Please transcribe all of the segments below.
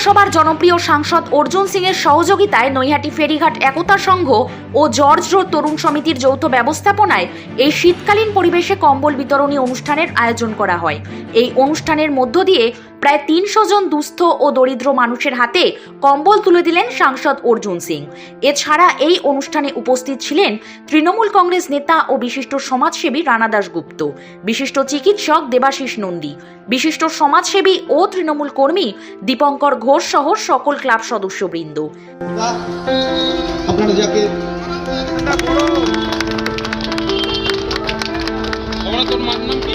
লোকসভার জনপ্রিয় সাংসদ অর্জুন সিং এর সহযোগিতায় নৈহাটি ফেরিঘাট একতা সংঘ ও জর্জ রোড তরুণ সমিতির যৌথ ব্যবস্থাপনায় এই শীতকালীন পরিবেশে কম্বল বিতরণী অনুষ্ঠানের আয়োজন করা হয়। এই অনুষ্ঠানের মধ্য দিয়ে প্রায় তিনশো জন দুস্থ ও দরিদ্র মানুষের হাতে কম্বল তুলে দিলেন সাংসদ অর্জুন সিং। এছাড়া এই অনুষ্ঠানে উপস্থিত ছিলেন তৃণমূল কংগ্রেস নেতা ও বিশিষ্ট সমাজসেবী রানা দাশগুপ্ত বিশিষ্ট চিকিৎসক দেবাশিস নন্দী বিশিষ্ট সমাজসেবী ও তৃণমূল কর্মী দীপঙ্কর ঘোষ সহ সকল ক্লাব সদস্যবৃন্দ। আপনারা যাকে তোর নাম কি?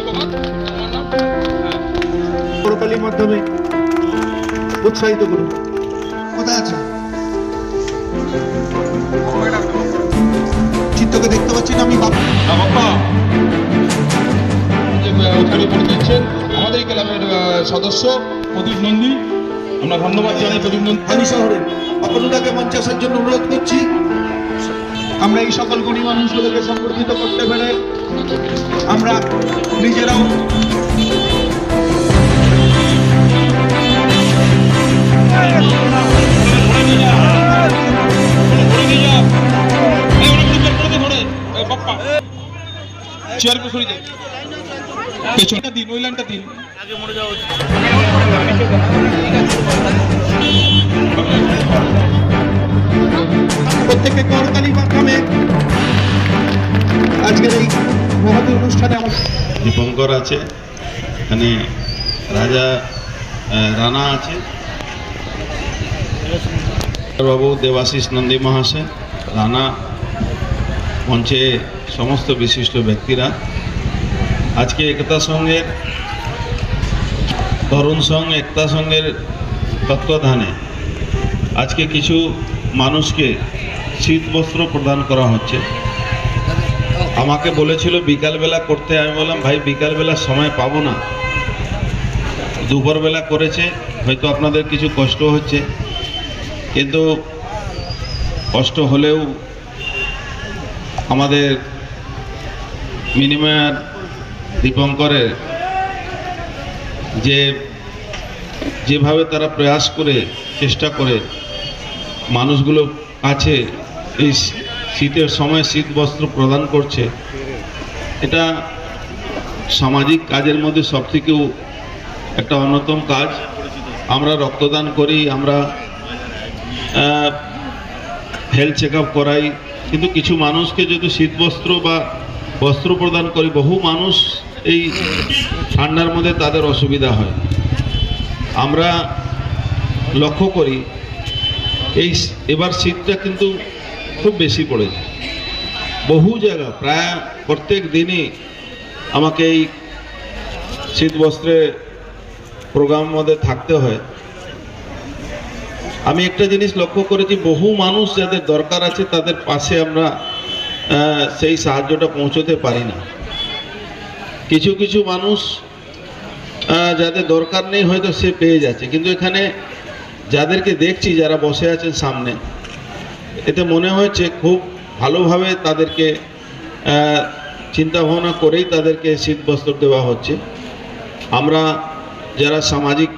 নাম? হ্যাঁ পরকালীর মাধ্যমে উৎসাহিত করুন। কোথায় আছে চিত্তকে দেখতে পাচ্ছি না আমি বাবা হ্যাঁ ওখানে পড়ে দিচ্ছেন আমাদের ক্লাবের সদস্য প্রদীপ নন্দী। আমরা ধন্যবাদ জানাই প্রদীপ নন্দী। আমি শহরে অপনুদাকে মঞ্চে আসার জন্য অনুরোধ করছি। আমরা এই সকল গুণী মানুষগুলোকে সংগঠিত করতে পেরে আমরা নিজেরাও চেয়ার দিন দিন করতালি মাধ্যমে আজকের এই অনুষ্ঠানে দীপঙ্কর আছে এখানে রাজা রানা আছে। বাবু দেবাশিস নন্দী মহাশয়, রানা, মঞ্চে সমস্ত বিশিষ্ট ব্যক্তিরা। আজকে একতা সঙ্গের তরুণ সংঘ একতা সঙ্গের তত্ত্বাবধানে আজকে কিছু মানুষকে শীত বস্ত্র প্রদান করা হচ্ছে। আমাকে বলেছিল, বিকালবেলা করতে। আমি বললাম, ভাই, বিকালবেলা সময় পাবো না। দুপুরবেলা করেছে, হয়তো আপনাদের কিছু কষ্ট হচ্ছে। কিন্তু কষ্ট হলেও আমাদের মিনিমার দীপঙ্করের যে, যেভাবে তারা প্রয়াস করে, চেষ্টা করে, মানুষগুলো কাছে এই শীতের সময় শীত বস্ত্র প্রদান করছে, এটা সামাজিক কাজের মধ্যে সবথেকেও একটা অন্যতম কাজ। আমরা রক্তদান করি, আমরা হেলথ চেক করাই। কিন্তু কিছু মানুষকে যদি শীত বস্ত্র বা বস্ত্র প্রদান করি, বহু মানুষ এই ঠান্ডার মধ্যে তাদের অসুবিধা হয়। আমরা লক্ষ্য করি, এই এবার শীতটা কিন্তু খুব বেশি পড়েছে বহু জায়গা, প্রায় প্রত্যেক দিনই আমাকে এই শীত বস্ত্রে প্রোগ্রাম মধ্যে থাকতে হয়। আমি একটা জিনিস লক্ষ্য করেছি, বহু মানুষ যাদের দরকার আছে তাদের পাশে আমরা সেই সাহায্যটা পৌঁছতে পারি না। কিছু কিছু মানুষ যাদের দরকার নেই হয়তো সে পেয়ে যাচ্ছে, কিন্তু এখানে যাদেরকে দেখছি যারা বসে আছেন সামনে, এতে মনে হয়েছে খুব ভালোভাবে তাদেরকে চিন্তা ভাবনা করেই তাদেরকে শীত বস্ত্র দেওয়া হচ্ছে। আমরা যারা সামাজিক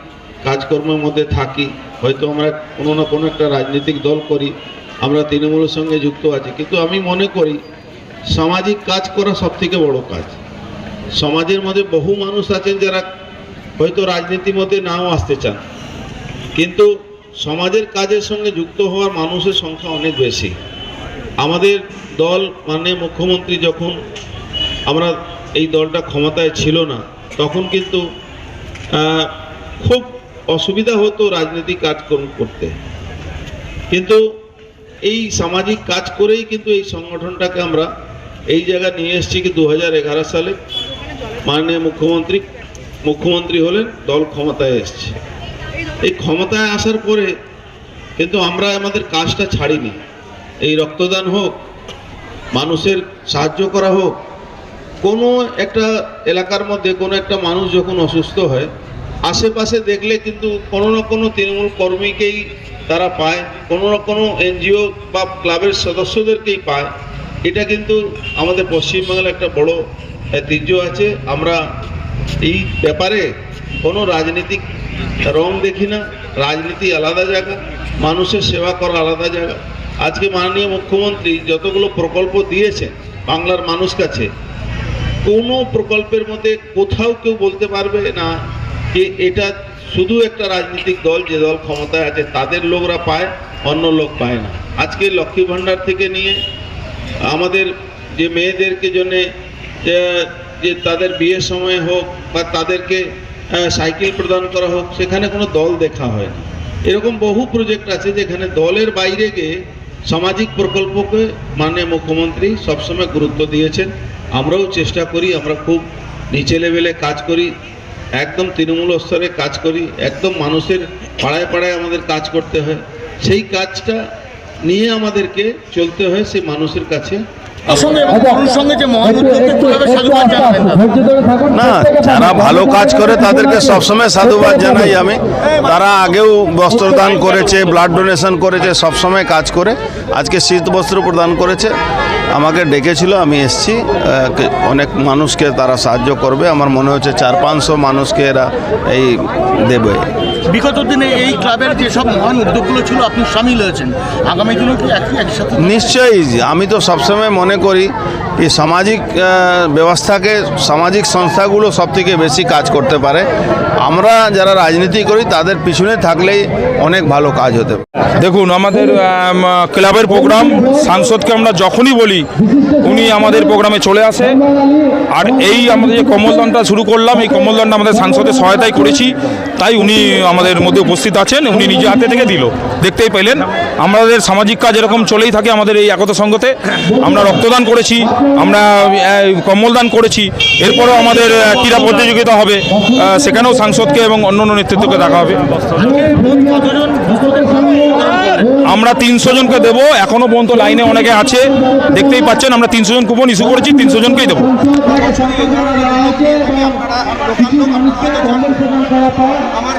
কাজকর্মের মধ্যে থাকি, হয়তো আমরা কোনো না কোনো একটা রাজনৈতিক দল করি, আমরা তৃণমূলের সঙ্গে যুক্ত আছি। কিন্তু আমি মনে করি, সামাজিক কাজ করা সব থেকে বড় কাজ। সমাজের মধ্যে বহু মানুষ আছেন যারা হয়তো রাজনীতির মধ্যে নাও আসতে চান। কিন্তু সমাজের কাজের সঙ্গে যুক্ত হওয়ার মানুষের সংখ্যা অনেক বেশি। আমাদের দল মানে মুখ্যমন্ত্রী যখন আমরা এই দলটা ক্ষমতায় ছিল না, তখন কিন্তু খুব অসুবিধা হতো রাজনৈতিক কাজকর্ম করতে। কিন্তু এই সামাজিক কাজ করেই কিন্তু এই সংগঠনটাকে আমরা এই জায়গা নিয়ে এসেছি কি দু হাজার এগারো সালে। মাননীয় মুখ্যমন্ত্রী মুখ্যমন্ত্রী হলেন, দল ক্ষমতায় এসছে। এই ক্ষমতায় আসার পরে কিন্তু আমরা আমাদের কাজটা ছাড়িনি। এই রক্তদান হোক, মানুষের সাহায্য করা হোক, কোনো একটা এলাকার মধ্যে কোনো একটা মানুষ যখন অসুস্থ হয় আশেপাশে দেখলে কিন্তু কোনো না কোনো তৃণমূল কর্মীকেই তারা পায়, কোনো না কোনো এনজিও বা ক্লাবের সদস্যদেরকেই পায়। এটা কিন্তু আমাদের পশ্চিমবাংলার একটা বড় ঐতিহ্য আছে। আমরা এই ব্যাপারে কোনো রাজনীতিক রং দেখি না। রাজনীতি আলাদা জায়গা, মানুষের সেবা করা আলাদা জায়গা। আজকে মাননীয় মুখ্যমন্ত্রী যতগুলো প্রকল্প দিয়েছেন বাংলার মানুষ কাছে, কোনো প্রকল্পের মধ্যে কোথাও কেউ বলতে পারবে না যে এটা শুধু একটা রাজনৈতিক দল, যে দল ক্ষমতায় আছে, তাদের লোকরা পায়, অন্য লোক পায় না। আজকে লক্ষ্মী ভাণ্ডার থেকে নিয়ে আমাদের যে মেয়েদেরকে জন্যে, যে- তাদের বিয়ের সময় হোক বা তাদেরকে সাইকেল প্রদান করা হোক, সেখানে কোনো দল দেখা হয় না। এরকম বহু প্রজেক্ট আছে যেখানে দলের বাইরে গিয়ে সামাজিক প্রকল্পকে মাননীয় মুখ্যমন্ত্রী সবসময় গুরুত্ব দিয়েছেন। আমরাও চেষ্টা করি, আমরা খুব নিচে লেভেলে কাজ করি। একদম তৃণমূল স্তরে কাজ করি একদম মানুষের পাড়ায় পাড়ায় আমাদের কাজ করতে হয়। সেই কাজটা নিয়ে আমাদেরকে চলতে হয় সেই মানুষের কাছে। সাধুবাদ জানাবেন? না যারা ভালো কাজ করে তাদেরকে সবসময় সাধুবাদ জানাই আমি। তারা আগেও বস্ত্রদান করেছে ব্লাড ডোনেশন করেছে সবসময় কাজ করে। আজকে শীত বস্ত্র প্রদান করেছে। আমাকে ডেকেছিল, আমি এসছি। অনেক মানুষকে তারা সাহায্য করবে। আমার মনে হচ্ছে চার পাঁচশো মানুষকে এরা এই দেবে। বিগত দিনে এই ক্লাবের যেসব মহান উদ্যোগগুলো ছিল আপনি সামিল হয়েছেন। আগামী দিনেও কি একই একসাথে নিশ্চয়ই আমি তো সবসময় মনে করি এই সামাজিক ব্যবস্থাকে সামাজিক সংস্থাগুলো সব থেকে বেশি কাজ করতে পারে। আমরা যারা রাজনীতি করি তাদের পিছনে থাকলেই অনেক ভালো কাজ হতে পারে। দেখুন আমাদের ক্লাবের প্রোগ্রাম সাংসদকে আমরা যখনই বলি উনি আমাদের প্রোগ্রামে চলে আসে। আর এই আমাদের যে কমলদানটা শুরু করলাম এই কমলদানটা আমাদের সাংসদের সহায়তায় করেছি। তাই উনি আমাদের মধ্যে উপস্থিত আছেন উনি নিজে হাতে থেকে দিল দেখতেই পেলেন আমাদের সামাজিক কাজ এরকম চলেই থাকে আমাদের এই একতা সঙ্গতে আমরা রক্তদান করেছি আমরা কম্বলদান করেছি এরপরেও আমাদের ক্রীড়া প্রতিযোগিতা হবে সেখানেও সাংসদকে এবং অন্য অন্য নেতৃত্বকে দেখা হবে আমরা তিনশো জনকে দেবো এখনও পর্যন্ত লাইনে অনেকে আছে দেখতেই পাচ্ছেন আমরা তিনশো জন কুপন ইস্যু করেছি তিনশো জনকেই দেবো আমার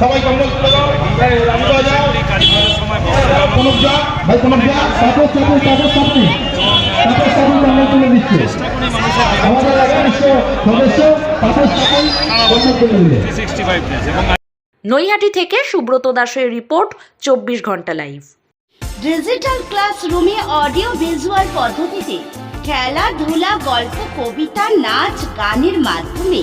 সবাই দাও। কনক যা। ভাই কনক যা। দিচ্ছে। আমাদের সদস্য নৈহাটি থেকে সুব্রত দাসের রিপোর্ট চব্বিশ ঘণ্টা লাইভ। ডিজিটাল ক্লাসরুমে অডিও ভিজুয়াল পদ্ধতিতে খেলাধুলা গল্প কবিতা নাচ গানের মাধ্যমে